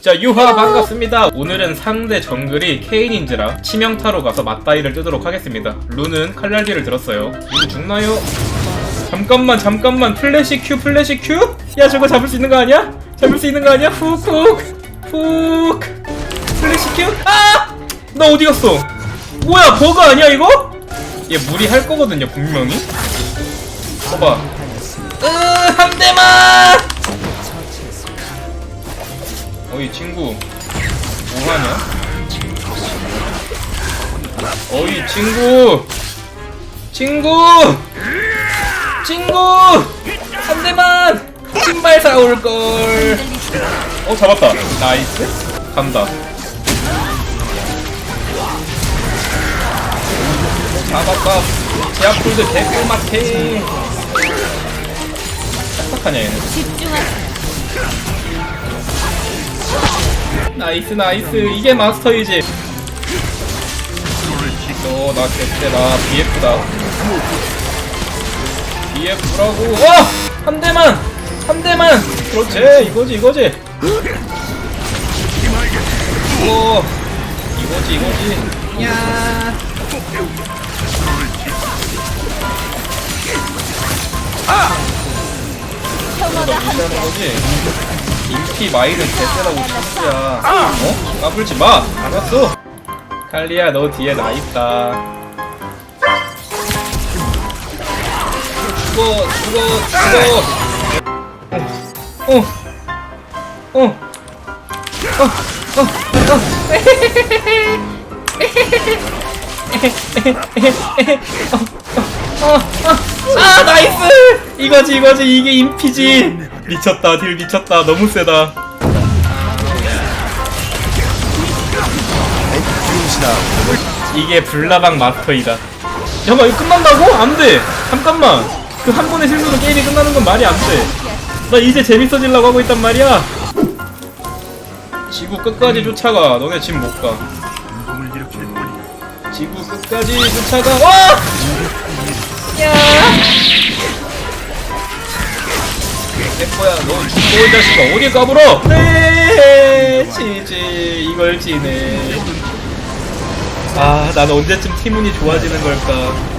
자 유하 반갑습니다 오늘은 상대 정글이 케인인지라 치명타로 가서 맞다이를 뜨도록 하겠습니다 룬은 칼날비를 들었어요 이거 죽나요? 잠깐만 잠깐만 플래시 큐 플래시 큐? 야 저거 잡을 수 있는 거 아니야? 잡을 수 있는 거 아니야? 훅훅 훅 플래시 큐? 아! 나 어디 갔어? 뭐야 버그 아니야 이거? 얘 무리 할 거거든요 분명히 봐봐 으한 대만 어이 친구 뭐하냐? 어이 친구 친구 친구 한 대만 신발 사올 걸. 어 잡았다. 나이스. 간다. 잡았다. 제압풀드 개꿀맛해. 딱딱하냐 얘는. 나이스 나이스. 이게 마스터이지. 너나 개쎄. 나 BF다. BF라고. 와! 한 대만! 한 대만! 그렇지. 이거지 이거지. 이거. 이거지 이거지. 야. 너 무시하는 거지? 인피 마일은 개쎄라고 참수야 어? 까불지 마! 알았어 칼리야 너 뒤에 나 있다 죽어 죽어 죽어 어 어 어 어어아 나이스 이거지 이거지 이게 인피지. 미쳤다 딜 미쳤다. 너무 세다. 이게 불나방 마스터이다. 잠깐 이거 끝난다고? 안돼. 잠깐만. 그 한 번의 실수로 게임이 끝나는 건 말이 안돼나 이제 재밌어지려고 하고 있단 말이야. 지구 끝까지 쫓아가. 너네 집 못가. 지구 끝까지 쫓아가. 와! 예뻐야 너 죽고 이 자식아. 어디 까불어? 네 지지. 이걸 지네. 아, 난 언제쯤 티문이 좋아지는 걸까?